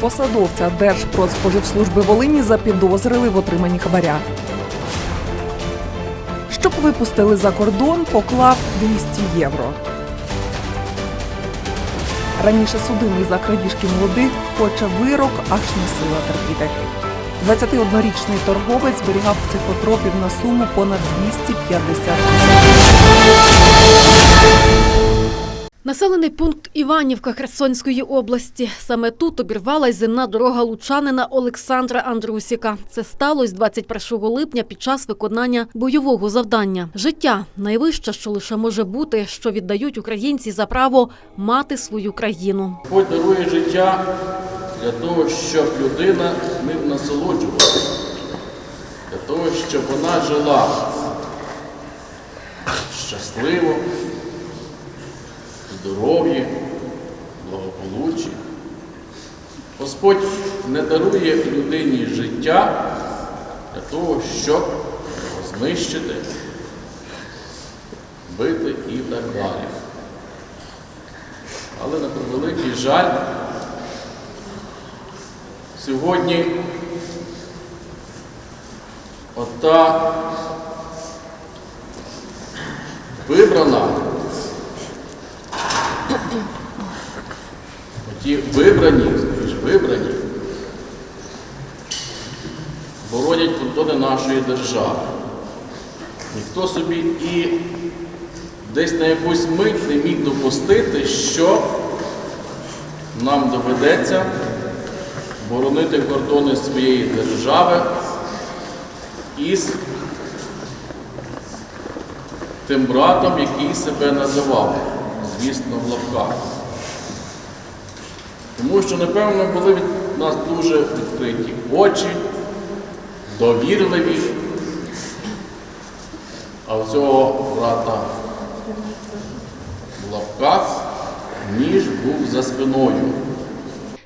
посадовця Держпродспоживслужби Волині запідозрили в отриманні хабаря. Щоб випустили за кордон, поклав 200 євро. Раніше судимий за крадіжки молодих хоче вирок аж не сила терпіти. 21-річний торговець зберігав психотропів на суму понад 250 тисяч. Населений пункт Іванівка Херсонської області. Саме тут обірвалась земна дорога лучанина Олександра Андрусіка. Це сталося 21 липня під час виконання бойового завдання. Життя найвище, що лише може бути, що віддають українці за право мати свою країну. Господь дарує життя для того, щоб людина ним насолоджувалася, для того, щоб вона жила щасливо, здоров'ї, благополуччі. Господь не дарує людині життя для того, щоб його знищити, бити і так далі. Але на превеликий жаль, сьогодні ота вибрана, оті вибрані, скажіш, вибрані, боронять кордони нашої держави. Ніхто собі і десь на якусь мить не міг допустити, що нам доведеться боронити кордони своєї держави із тим братом, який себе називав, звісно, в лапках. Тому що, напевно, були від нас дуже відкриті очі, довірливі, а в цього брата в лапках ніж був за спиною.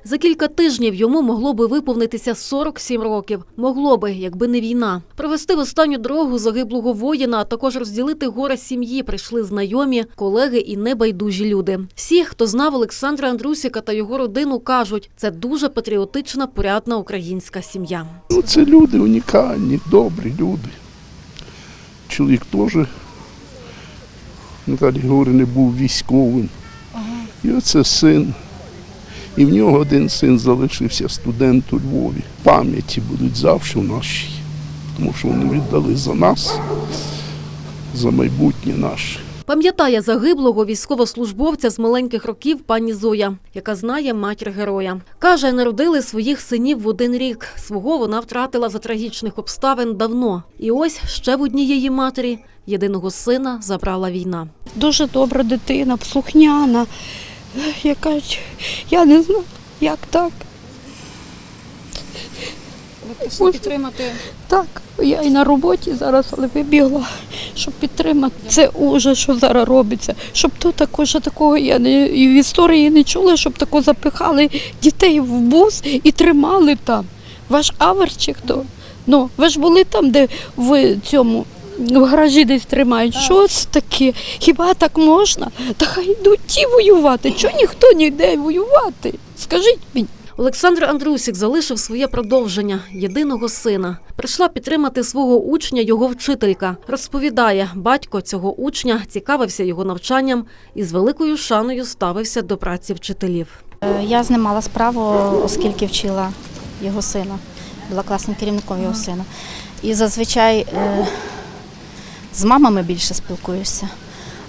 За кілька тижнів йому могло би виповнитися 47 років. Могло би, якби не війна. Провести в останню дорогу загиблого воїна, а також розділити горе сім'ї прийшли знайомі, колеги і небайдужі люди. Всі, хто знав Олександра Андрусіка та його родину, кажуть, це дуже патріотична, порядна українська сім'я. Ну, це люди унікальні, добрі люди. Чоловік теж, Наталі Григорівни, був військовим. І оце син. І в нього один син залишився студент у Львові. Пам'яті будуть завжди в нашій, тому що вони віддали за нас, за майбутнє наше. Пам'ятає загиблого військовослужбовця з маленьких років пані Зоя, яка знає матір героя. Каже, народили своїх синів в один рік. Свого вона втратила за трагічних обставин давно. І ось ще в однієї матері єдиного сина забрала війна. дуже добра дитина, слухняна. Яка ж- я не знаю, як так. Ви підтримати? Так, я і на роботі зараз, але вибігла, щоб підтримати. Це ужас, що зараз робиться. Щоб то також такого я не і в історії не чула, щоб тако запихали дітей в бус і тримали там. Ваш авер чи хто? Ну, ви ж були там, де в цьому в гаражі десь тримають. Що це таке? Хіба так можна? Та хай йдуть ті воювати. Чого ніхто не йде воювати? Скажіть мені. Олександр Андрусік залишив своє продовження єдиного сина. Прийшла підтримати свого учня його вчителька. Розповідає, батько цього учня цікавився його навчанням і з великою шаною ставився до праці вчителів. Е, Я знімала справу, оскільки вчила його сина, була класним керівником його сина. І зазвичай е, з мамами більше спілкуєшся.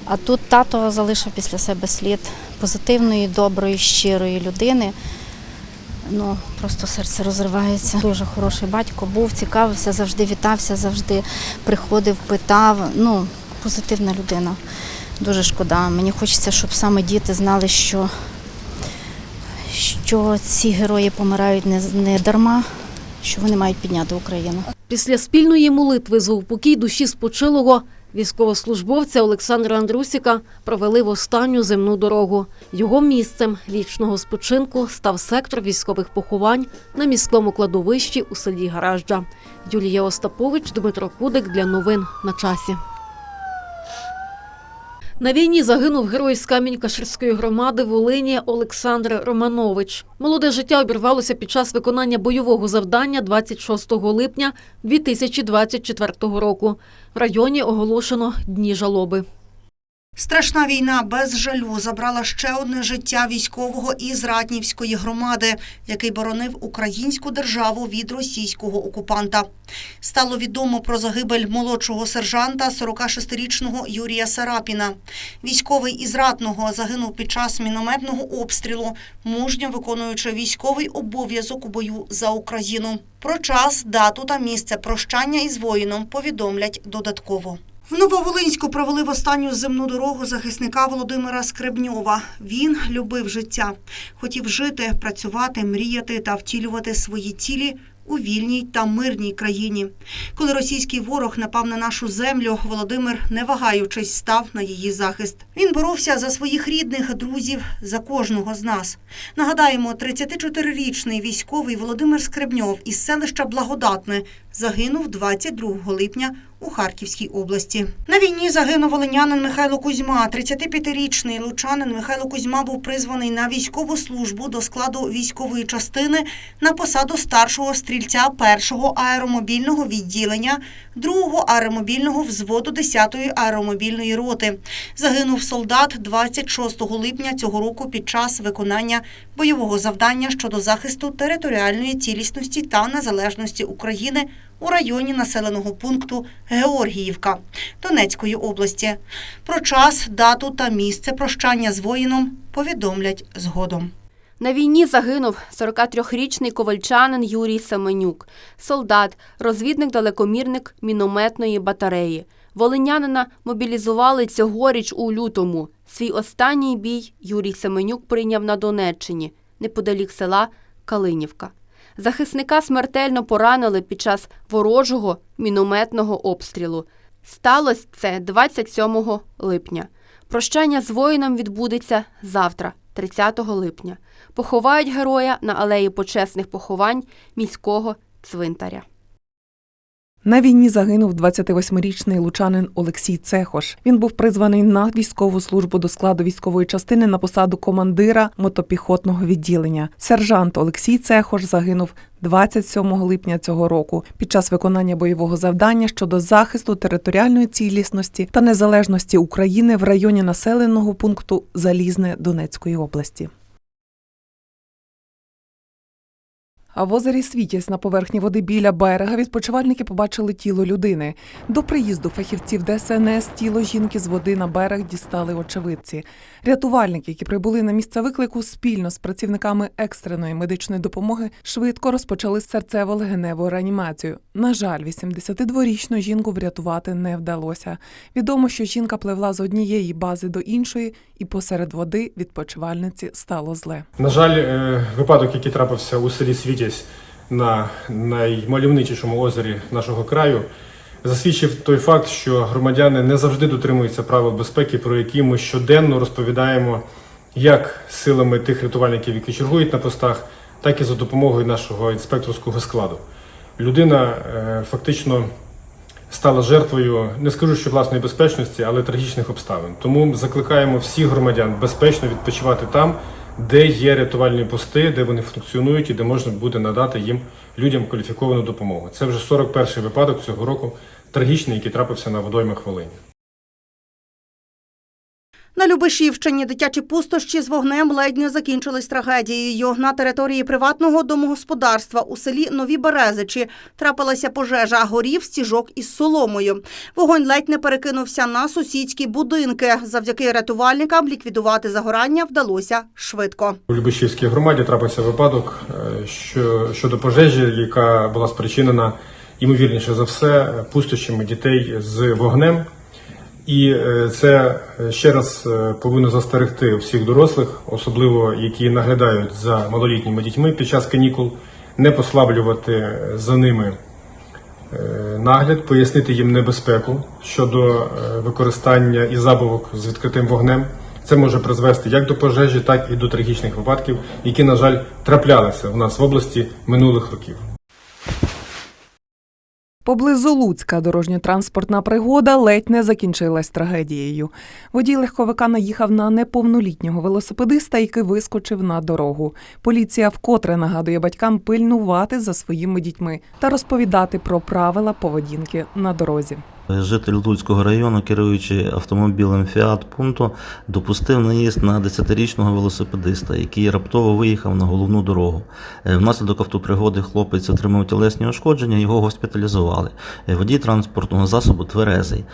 А тут тато залишив після себе слід позитивної, доброї, щирої людини. Ну, просто серце розривається. Дуже хороший батько був, цікавився, завжди вітався, завжди приходив, питав. Ну, позитивна людина. Дуже шкода. Мені хочеться, щоб саме діти знали, що що ці герої помирають не, не дарма, що вони мають підняти Україну. Після спільної молитви за упокій душі спочилого військовослужбовця Олександра Андрусіка провели в останню земну дорогу. Його місцем вічного спочинку став сектор військових поховань на міському кладовищі у селі Гаражджа. Юлія Остапович, Дмитро Кудик для новин на часі. На війні загинув герой з Камінь-Каширської громади Волині Олександр Романович. Молоде життя обірвалося під час виконання бойового завдання 26 липня 2024 року. В районі оголошено дні жалоби. Страшна війна без жалю забрала ще одне життя військового із Ратнівської громади, який боронив українську державу від російського окупанта. Стало відомо про загибель молодшого сержанта 46-річного Юрія Сарапіна. Військовий із Ратного загинув під час мінометного обстрілу, мужньо виконуючи військовий обов'язок у бою за Україну. Про час, дату та місце прощання із воїном повідомлять додатково. В Нововолинську провели в останню земну дорогу захисника Володимира Скребньова. Він любив життя, хотів жити, працювати, мріяти та втілювати свої цілі у вільній та мирній країні. Коли російський ворог напав на нашу землю, Володимир, не вагаючись, став на її захист. Він боровся за своїх рідних, друзів, за кожного з нас. Нагадаємо, 34-річний військовий Володимир Скребньов із селища Благодатне загинув 22 липня у Харківській області. На війні загинув волинянин Михайло Кузьма. 35-річний лучанин Михайло Кузьма був призваний на військову службу до складу військової частини на посаду старшого стрільця першого аеромобільного відділення, другого аеромобільного взводу 10-ї аеромобільної роти. Загинув солдат 26 липня цього року під час виконання бойового завдання щодо захисту територіальної цілісності та незалежності України у районі населеного пункту Георгіївка Донецької області. Про час, дату та місце прощання з воїном повідомлять згодом. На війні загинув 43-річний ковальчанин Юрій Семенюк, солдат, розвідник-далекомірник мінометної батареї. Волинянина мобілізували цьогоріч у лютому. Свій останній бій Юрій Семенюк прийняв на Донеччині, неподалік села Калинівка. Захисника смертельно поранили під час ворожого мінометного обстрілу. Сталося це 27 липня. Прощання з воїном відбудеться завтра, 30 липня. Поховають героя на алеї почесних поховань міського цвинтаря. На війні загинув 28-річний лучанин Олексій Цехош. Він був призваний на військову службу до складу військової частини на посаду командира мотопіхотного відділення. Сержант Олексій Цехош загинув 27 липня цього року під час виконання бойового завдання щодо захисту територіальної цілісності та незалежності України в районі населеного пункту Залізне Донецької області. А в озері Світязь на поверхні води біля берега відпочивальники побачили тіло людини. До приїзду фахівців ДСНС тіло жінки з води на берег дістали очевидці. Рятувальники, які прибули на місце виклику, спільно з працівниками екстреної медичної допомоги швидко розпочали серцево-легеневу реанімацію. На жаль, 82-річну жінку врятувати не вдалося. Відомо, що жінка пливла з однієї бази до іншої, і посеред води відпочивальниці стало зле. На жаль, е, випадок, який трапився у селі Світязь на наймальовничішому озері нашого краю, засвідчив той факт, що громадяни не завжди дотримуються правил безпеки, про які ми щоденно розповідаємо як силами тих рятувальників, які чергують на постах, так і за допомогою нашого інспекторського складу. Людина е, фактично стала жертвою, не скажу, що власної безпечності, але трагічних обставин. Тому закликаємо всіх громадян безпечно відпочивати там, де є рятувальні пости, де вони функціонують і де можна буде надати їм людям кваліфіковану допомогу. Це вже 41-й випадок цього року, трагічний, який трапився на водоймах Волині. На Любешівщині дитячі пустощі з вогнем ледь не закінчились трагедією. На території приватного домогосподарства у селі Нові Березичі трапилася пожежа, горів стіжок із соломою. Вогонь ледь не перекинувся на сусідські будинки. Завдяки рятувальникам ліквідувати загорання вдалося швидко. У Любешівській громаді трапився випадок е, що, щодо пожежі, яка була спричинена, ймовірніше за все, пустощами дітей з вогнем. І е, це е, ще раз е, повинно застерегти всіх дорослих, особливо які наглядають за малолітніми дітьми під час канікул, не послаблювати за ними нагляд, пояснити їм небезпеку щодо використання і забавок з відкритим вогнем. Це може призвести як до пожежі, так і до трагічних випадків, які, на жаль, траплялися в нас в області минулих років. Поблизу Луцька дорожньо-транспортна пригода ледь не закінчилась трагедією. Водій легковика наїхав на неповнолітнього велосипедиста, який вискочив на дорогу. Поліція вкотре нагадує батькам пильнувати за своїми дітьми та розповідати про правила поведінки на дорозі. Житель Луцького району, керуючи автомобілем Фіат Пунто, допустив наїзд на 10-річного велосипедиста, який раптово виїхав на головну дорогу. Е, Внаслідок автопригоди хлопець отримав тілесні ушкодження, його госпіталізували. Е, Водій транспортного засобу тверезий.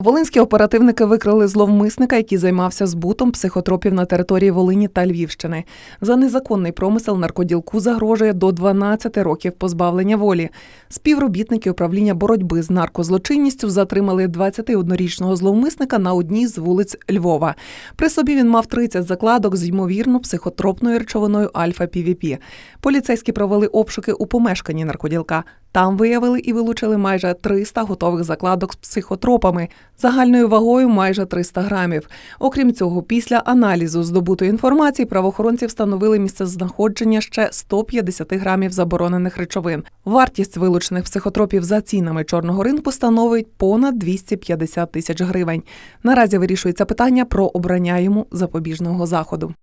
Волинські оперативники викрили зловмисника, який займався збутом психотропів на території Волині та Львівщини. За незаконний промисел наркоділку загрожує до 12 років позбавлення волі. Співробітники управління боротьби з наркозлочинністю затримали 21-річного зловмисника на одній з вулиць Львова. При собі він мав 30 закладок з ймовірно психотропною речовиною альфа-півіпі. Поліцейські провели обшуки у помешканні наркоділка. Там виявили і вилучили майже 300 готових закладок з психотропами загальною вагою майже 300 грамів. Окрім цього, після аналізу здобутої інформації правоохоронці встановили місце знаходження ще 150 грамів заборонених речовин. Вартість вилучених психотропів за цінами чорного ринку становить понад 250 тисяч гривень. Наразі вирішується питання про обрання йому запобіжного заходу.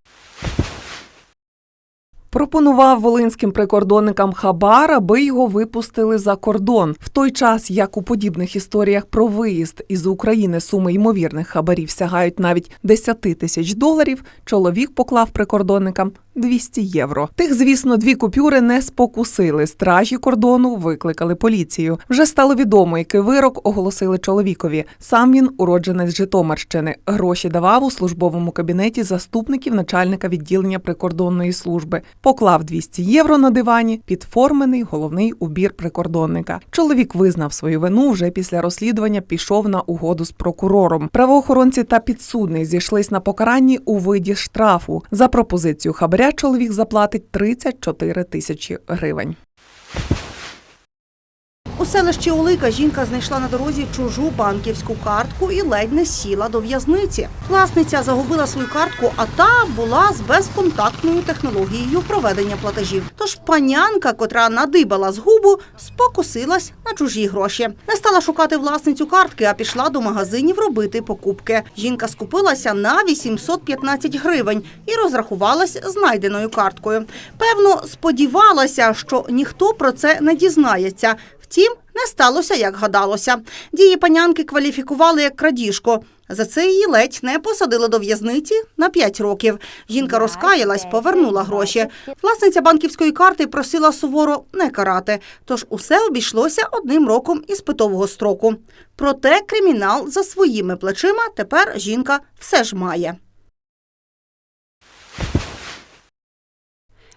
Пропонував волинським прикордонникам хабар, аби його випустили за кордон. В той час, як у подібних історіях про виїзд із України суми ймовірних хабарів сягають навіть 10 тисяч доларів, чоловік поклав прикордонникам 200 євро. Тих, звісно, дві купюри не спокусили. Стражі кордону викликали поліцію. Вже стало відомо, який вирок оголосили чоловікові. Сам він уродженець Житомирщини. Гроші давав у службовому кабінеті заступників начальника відділення прикордонної служби. Поклав 200 євро на дивані, підформений головний убір прикордонника. Чоловік визнав свою вину вже після розслідування. Пішов на угоду з прокурором. Правоохоронці та підсудний зійшлись на покаранні у виді штрафу. За пропозицію хабаря чоловік заплатить 34 тисячі гривень. У селищі Олика жінка знайшла на дорозі чужу банківську картку і ледь не сіла до в'язниці. Власниця загубила свою картку, а та була з безконтактною технологією проведення платежів. Тож панянка, котра надибала згубу, спокусилась на чужі гроші. Не стала шукати власницю картки, а пішла до магазинів робити покупки. Жінка скупилася на 815 гривень і розрахувалась знайденою карткою. Певно, сподівалася, що ніхто про це не дізнається. Втім, не сталося, як гадалося. Дії панянки кваліфікували як крадіжку. За це її ледь не посадили до в'язниці на 5 років. Жінка розкаялась, повернула гроші. Власниця банківської карти просила суворо не карати, тож усе обійшлося одним роком іспитового строку. Проте кримінал за своїми плечима тепер жінка все ж має.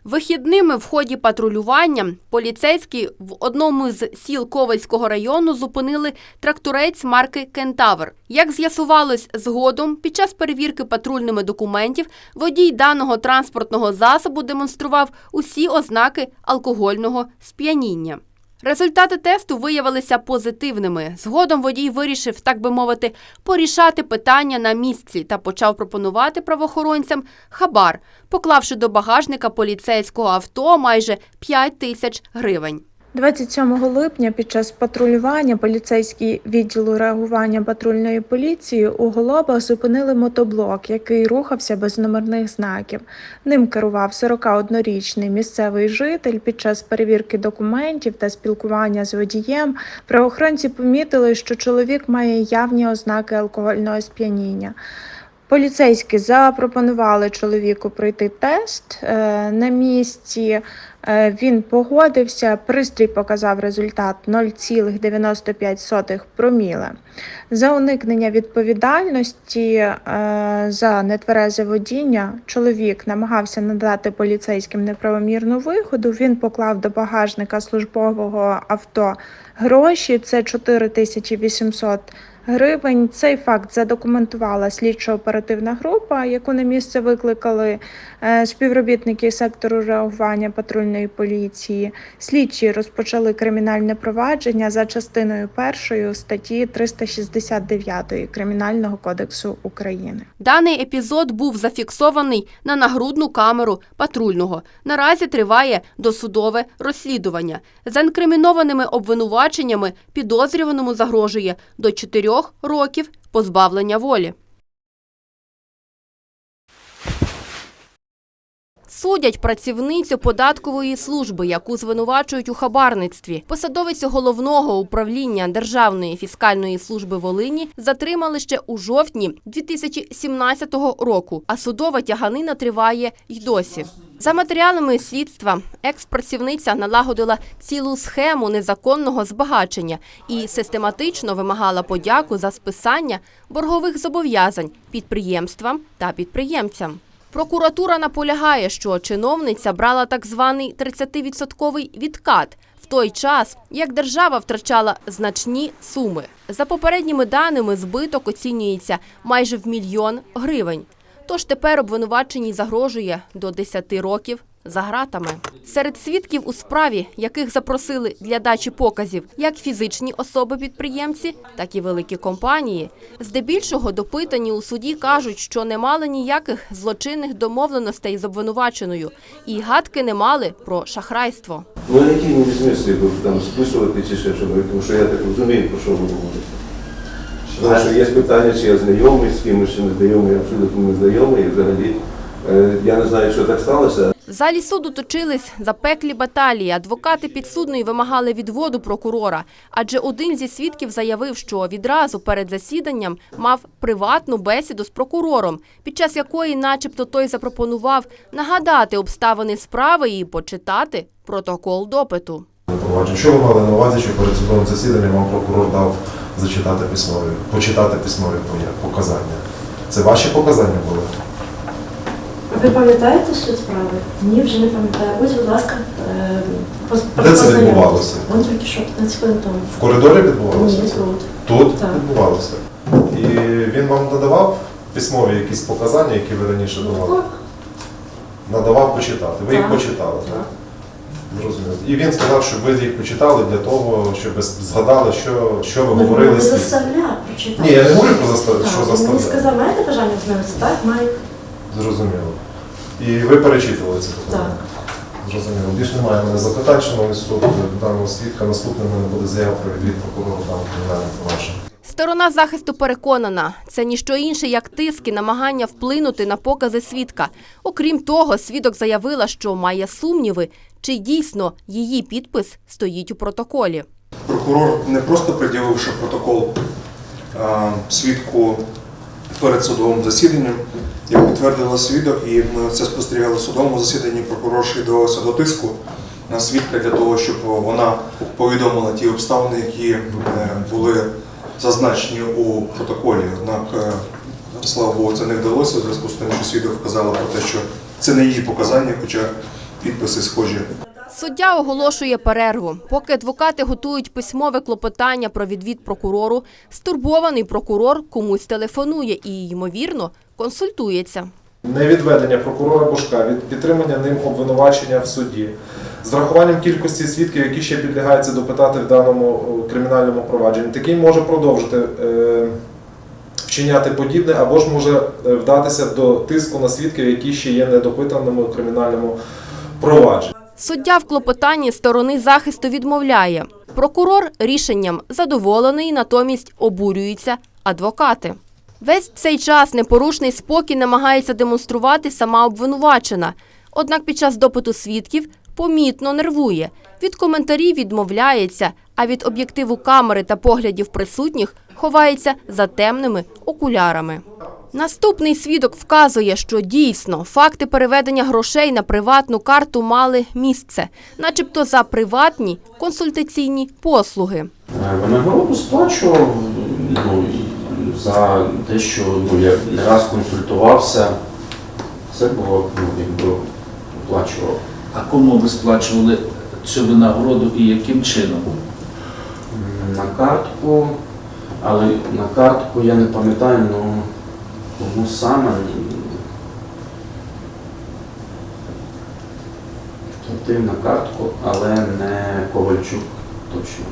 Вихідними в ході патрулювання поліцейські в одному з сіл Ковальського району зупинили тракторець марки Кентавр. Як з'ясувалось згодом, під час перевірки патрульними документів водій даного транспортного засобу демонстрував усі ознаки алкогольного сп'яніння. Результати тесту виявилися позитивними. Згодом водій вирішив, так би мовити, порішати питання на місці та почав пропонувати правоохоронцям хабар, поклавши до багажника поліцейського авто майже 5 тисяч гривень. 27 липня під час патрулювання поліцейські відділу реагування патрульної поліції у Голобах зупинили мотоблок, який рухався без номерних знаків. Ним керував 41-річний місцевий житель. Під час перевірки документів та спілкування з водієм правоохоронці помітили, що чоловік має явні ознаки алкогольного сп'яніння. Поліцейські запропонували чоловіку пройти тест е, на місці. Е, Він погодився. Пристрій показав результат 0,95 проміле. За уникнення відповідальності е, за нетверезе водіння чоловік намагався надати поліцейським неправомірну вигоду. Він поклав до багажника службового авто гроші. Це 4800 гривень. Цей факт задокументувала слідчо-оперативна група, яку на місце викликали е, співробітники сектору реагування патрульної поліції. Слідчі розпочали кримінальне провадження за частиною першої статті 369 Кримінального кодексу України. Даний епізод був зафіксований на нагрудну камеру патрульного. Наразі триває досудове розслідування. За інкримінованими обвинуваченнями підозрюваному загрожує до 4 років позбавлення волі. Судять працівницю податкової служби, яку звинувачують у хабарництві. Посадовицю головного управління Державної фіскальної служби Волині затримали ще у жовтні 2017 року, а судова тяганина триває й досі. За матеріалами слідства, екс-працівниця налагодила цілу схему незаконного збагачення і систематично вимагала подяку за списання боргових зобов'язань підприємствам та підприємцям. Прокуратура наполягає, що чиновниця брала так званий 30-відсотковий відкат в той час, як держава втрачала значні суми. За попередніми даними, збиток оцінюється майже в мільйон гривень. Тож тепер обвинуваченій загрожує до 10 років за гратами. Серед свідків у справі, яких запросили для дачі показів як фізичні особи-підприємці, так і великі компанії, здебільшого допитані у суді кажуть, що не мали ніяких злочинних домовленостей з обвинуваченою і гадки не мали про шахрайство. Ну, які мені смислі бо там списувати чи ще що, тому що я так розумію, про що ви говорите. Тому що є питання, чи я знайомий з кимось, чи не знайомий, абсолютно не знайомий, і взагалі я не знаю, що так сталося. В залі суду точились запеклі баталії. Адвокати підсудної вимагали відводу прокурора, адже один зі свідків заявив, що відразу перед засіданням мав приватну бесіду з прокурором, під час якої, начебто, той запропонував нагадати обставини справи і почитати протокол допиту. Що ви мали на увазі, що перед судовим засіданням вам прокурор дав зачитати письмові, почитати письмові показання? Це ваші показання були? Ви пам'ятаєте суть справи? Ні, вже не пам'ятаю. Ось, будь ласка, е, Де це відбувалося? Вон тільки що, 15 хвилин тому. В коридорі відбувалося? Ні, це? тут. Тут Так. відбувалося. І він вам надавав письмові якісь показання, які ви раніше давали? Так. Надавав почитати. Ви їх почитали, так? Так. Зрозуміло. І він сказав, щоб ви їх почитали для того, щоб згадали, що, що ви Ну, говорили не заставляв прочитати. Ні, я не говорю про застав... Так, що він сказав, маєте бажання ознайомитися? Так, маю. Зрозуміло. І ви перечитували це Так. Зрозуміло. Більше немає в мене запитань, шановний суд, до даного свідка. Наступним мене буде заява про відвід прокурора даного кримінального провадження. Сторона захисту переконана, це ніщо інше, як тиск і намагання вплинути на покази свідка. Окрім того, свідок заявила, що має сумніви, чи дійсно її підпис стоїть у протоколі. Прокурор не просто пред'явивши протокол свідку перед судовим засіданням, як підтвердила свідок, і ми це спостерігали в судовому засіданні, прокурор й до тиску на свідка для того, щоб вона повідомила ті обставини, які е, були зазначені у протоколі. Однак, е, слава Богу, це не вдалося в зв'язку з тим, що свідок вказала про те, що це не її показання, хоча підписи схожі. Суддя оголошує перерву. Поки адвокати готують письмове клопотання про відвід прокурору, стурбований прокурор комусь телефонує і, ймовірно, консультується. Невідведення прокурора Бушка від підтримання ним обвинувачення в суді з врахуванням кількості свідків, які ще підлягаються допитати в даному кримінальному провадженні, такий може продовжити е, вчиняти подібне або ж може е, вдатися до тиску на свідків, які ще є недопитаними у кримінальному провадженні. Суддя в клопотанні сторони захисту відмовляє. Прокурор рішенням задоволений, натомість обурюються адвокати. Весь цей час непорушний спокій намагається демонструвати сама обвинувачена. Однак під час допиту свідків помітно нервує. Від коментарів відмовляється, а від об'єктиву камери та поглядів присутніх ховається за темними окулярами. Наступний свідок вказує, що дійсно факти переведення грошей на приватну карту мали місце, начебто за приватні консультаційні послуги. Винагороду сплачував ну, за те, що ну, я не раз консультувався. Це було ну, якби оплачував. А кому ви сплачували цю винагороду і яким чином? На картку, Але на картку я не пам'ятаю, ну кому саме. Платив на картку, але не Ковальчук точно.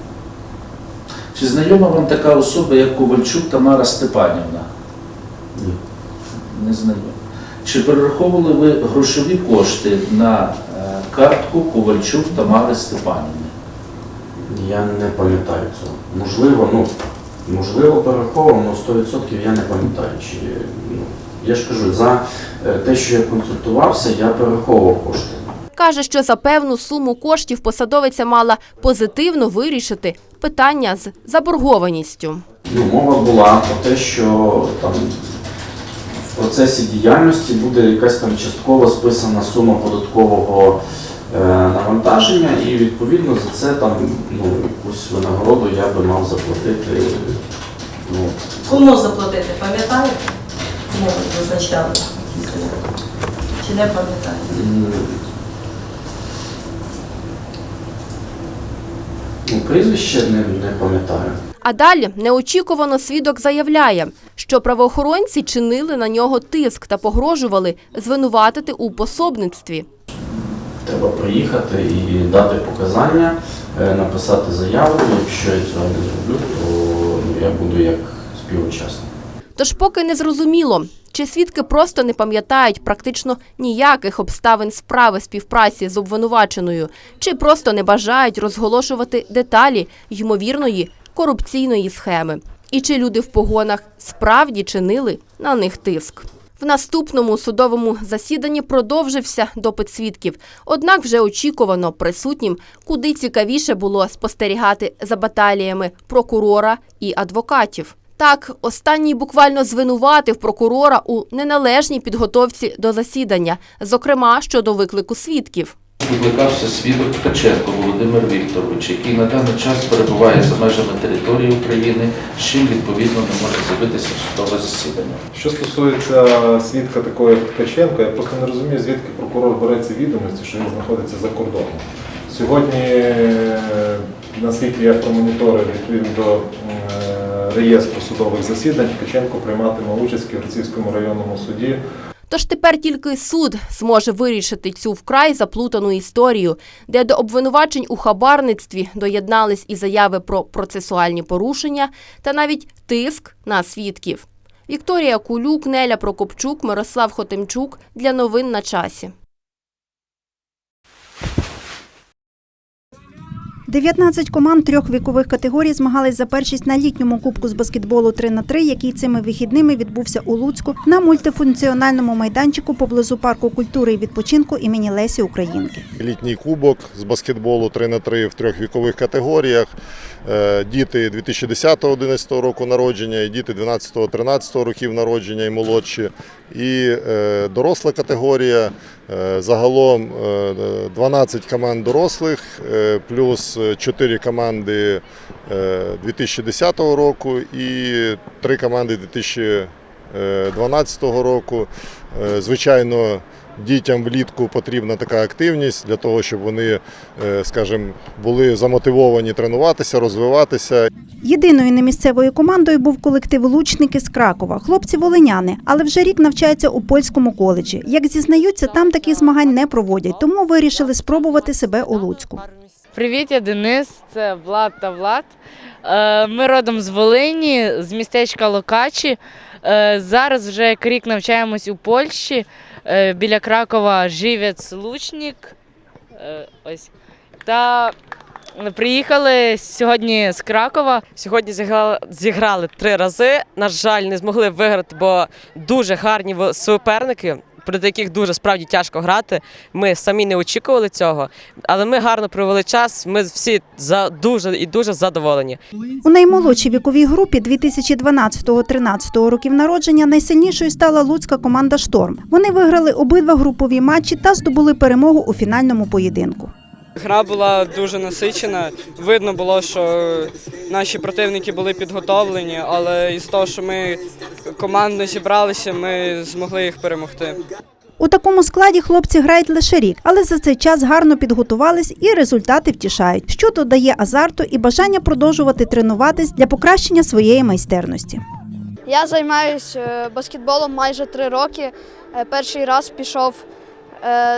Чи знайома вам така особа, як Ковальчук Тамара Степанівна? Ні. Не знайома. Чи перераховували ви грошові кошти на е, картку Ковальчук Тамари Степанівни? Я не пам'ятаю цього. Можливо, ну, можливо, перераховано, 100% я не пам'ятаю. Чи, ну, я ж кажу, за е, те, що я консультувався, я перераховував кошти. Каже, що за певну суму коштів посадовиця мала позитивно вирішити питання з заборгованістю. Ну, мова була про те, що там в процесі діяльності буде якась там частково списана сума податкового е, навантаження, і відповідно за це там ну, якусь винагороду я би мав заплатити. Ну, Кому заплатити, пам'ятаєте? Ви зазначали? Чи не пам'ятаєте? ну, прізвище не, не пам'ятаю. А далі неочікувано свідок заявляє, що правоохоронці чинили на нього тиск та погрожували звинуватити у пособництві. Треба приїхати і дати показання, е, написати заяву. Якщо я цього не зроблю, то я буду як співучасник. Тож поки не зрозуміло, чи свідки просто не пам'ятають практично ніяких обставин справи співпраці з обвинуваченою, чи просто не бажають розголошувати деталі ймовірної корупційної схеми, і чи люди в погонах справді чинили на них тиск. В наступному судовому засіданні продовжився допит свідків, однак вже очікувано присутнім, куди цікавіше було спостерігати за баталіями прокурора і адвокатів. Так, останній буквально звинуватив прокурора у неналежній підготовці до засідання, зокрема щодо виклику свідків. Викликався свідок Ткаченко Володимир Вікторович, який на даний час перебуває за межами території України, з чим відповідно не може з'явитися судове засідання. Що стосується свідка такого, як Ткаченко, я просто не розумію, звідки прокурор бере ці відомості, що він знаходиться за кордоном. Сьогодні, е, наскільки я промоніторив відповідно до е, реєстру судових засідань, Ткаченко прийматиме участь в Ківерцівському районному суді Тож тепер тільки суд зможе вирішити цю вкрай заплутану історію, де до обвинувачень у хабарництві доєднались і заяви про процесуальні порушення та навіть тиск на свідків. Вікторія Кулюк, Неля Прокопчук, Мирослав Хотимчук для новин на часі. 19 команд трьох вікових категорій змагались за першість на літньому кубку з баскетболу 3 на 3 який цими вихідними відбувся у Луцьку на мультифункціональному майданчику поблизу парку культури і відпочинку імені Лесі Українки. Літній кубок з баскетболу 3 на 3 в трьох вікових категоріях. Е, Діти 2010-2011 року народження, і діти 12-13 років народження і молодші. І е, доросла категорія. Е, Загалом е, 12 команд дорослих, е, плюс 4 команди е, 2010 року і 3 команди 2012 року. Е, Звичайно, дітям влітку потрібна така активність для того, щоб вони, е, скажімо, були замотивовані тренуватися, розвиватися. Єдиною немісцевою командою був колектив Лучники з Кракова. Хлопці волиняни, але вже рік навчаються у польському коледжі. Як зізнаються, там таких змагань не проводять, тому вирішили спробувати себе у Луцьку. Привіт, я Денис, це Влад та Влад. Е, Ми родом з Волині, з містечка Локачі. Е, Зараз вже як рік навчаємось у Польщі. Е, Біля Кракова Живець Лучник. Е, Ось. Та приїхали сьогодні з Кракова. Сьогодні зіграли, зіграли три рази. На жаль, не змогли виграти, бо дуже гарні суперники, проти яких дуже справді тяжко грати. Ми самі не очікували цього, але ми гарно провели час. Ми всі за дуже і дуже задоволені. У наймолодшій віковій групі 2012-13 років народження найсильнішою стала луцька команда Шторм. Вони виграли обидва групові матчі та здобули перемогу у фінальному поєдинку. Гра була дуже насичена. Видно було, що наші противники були підготовлені, але із того, що ми командно зібралися, ми змогли їх перемогти. У такому складі хлопці грають лише рік, але за цей час гарно підготувались і результати втішають, що додає азарту і бажання продовжувати тренуватись для покращення своєї майстерності. Я займаюся баскетболом майже три роки. Е, Перший раз пішов е,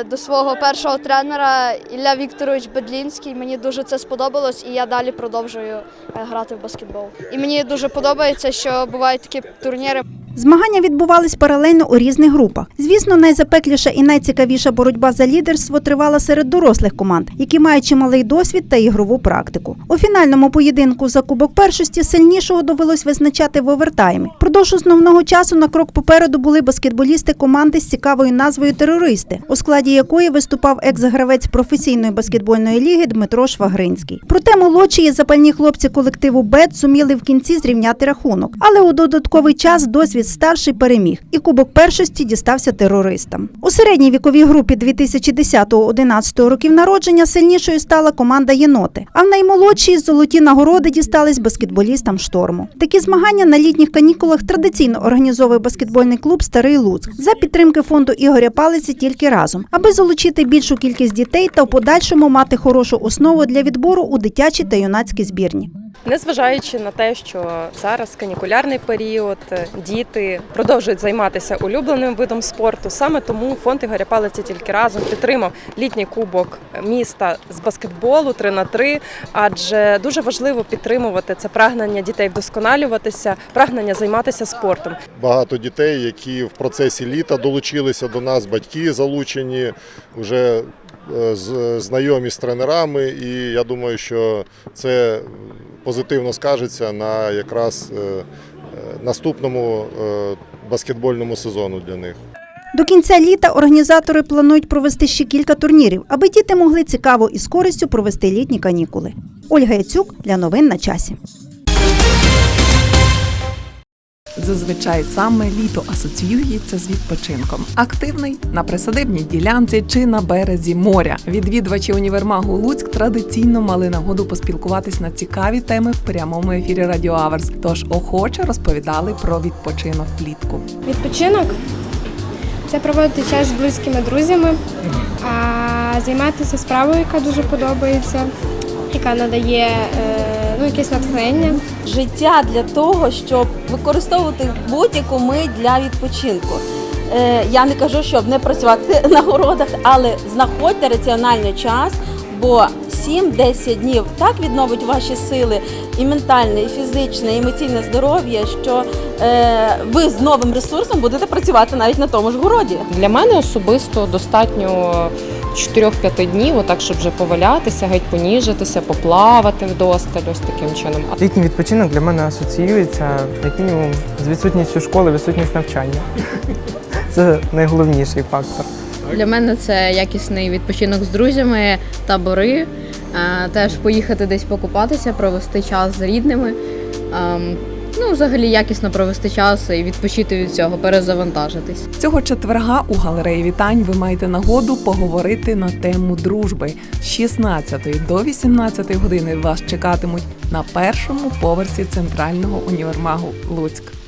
до свого першого тренера Ілля Вікторович Бедлінський. Мені дуже це сподобалось, і я далі продовжую е, грати в баскетбол. І мені дуже подобається, що бувають такі турніри. Змагання відбувались паралельно у різних групах. Звісно, найзапекліша і найцікавіша боротьба за лідерство тривала серед дорослих команд, які мають чималий досвід та ігрову практику. У фінальному поєдинку за кубок першості сильнішого довелось визначати в овертаймі. Продовж основного часу на крок попереду були баскетболісти команди з цікавою назвою Терористи, у складі якої виступав екс-гравець професійної баскетбольної ліги Дмитро Швагринський. Проте молодші і запальні хлопці колективу БЕД зуміли в кінці зрівняти рахунок, але у додатковий час досвід старший переміг, і кубок першості дістався терористам. У середній віковій групі 2010-11 років народження сильнішою стала команда Єноти. А в наймолодшій золоті нагороди дістались баскетболістам шторму. Такі змагання на літніх канікулах традиційно організовує баскетбольний клуб Старий Луцьк за підтримки фонду Ігоря Палиці тільки разом, аби залучити більшу кількість дітей та в подальшому мати хорошу основу для відбору у дитячі та юнацькі збірні. Незважаючи на те, що зараз канікулярний період, діти продовжують займатися улюбленим видом спорту. Саме тому фонд Ігоря Палиці тільки разом підтримав літній кубок міста з баскетболу 3 на 3 адже дуже важливо підтримувати це прагнення дітей вдосконалюватися, прагнення займатися спортом. Багато дітей, які в процесі літа долучилися до нас, батьки залучені, вже знайомі з тренерами, і я думаю, що це позитивно скажеться на якраз е, е, наступному е, баскетбольному сезону для них. До кінця літа організатори планують провести ще кілька турнірів, аби діти могли цікаво і з користю провести літні канікули. Ольга Яцюк для новин на часі. Зазвичай саме літо асоціюється з відпочинком. Активний на присадибній ділянці чи на березі моря. Відвідувачі універмагу Луцьк традиційно мали нагоду поспілкуватись на цікаві теми в прямому ефірі Радіо Аверс. Тож охоче розповідали про відпочинок влітку. Відпочинок це проводити час з близькими друзями, а займатися справою, яка дуже подобається, яка надає е, ну, якесь натхнення. життя для того, щоб використовувати будь-яку мить для відпочинку. Е, Я не кажу, щоб не працювати на городах, але знаходьте раціональний час, бо 7-10 днів так відновить ваші сили і ментальне, і фізичне, і емоційне здоров'я, що е, ви з новим ресурсом будете працювати навіть на тому ж городі. Для мене особисто достатньо 4-5 днів, отак, щоб вже повалятися, геть поніжитися, поплавати вдосталь, ось таким чином. Літній відпочинок для мене асоціюється як мінімум з відсутністю школи, відсутність навчання. Це найголовніший фактор. Для мене це якісний відпочинок з друзями, табори, е, теж поїхати десь покупатися, провести час з рідними. Ну, взагалі якісно провести час і відпочити від цього, перезавантажитись. Цього четверга у галереї вітань ви маєте нагоду поговорити на тему дружби. З 16 до 18 години вас чекатимуть на першому поверсі центрального універмагу Луцьк.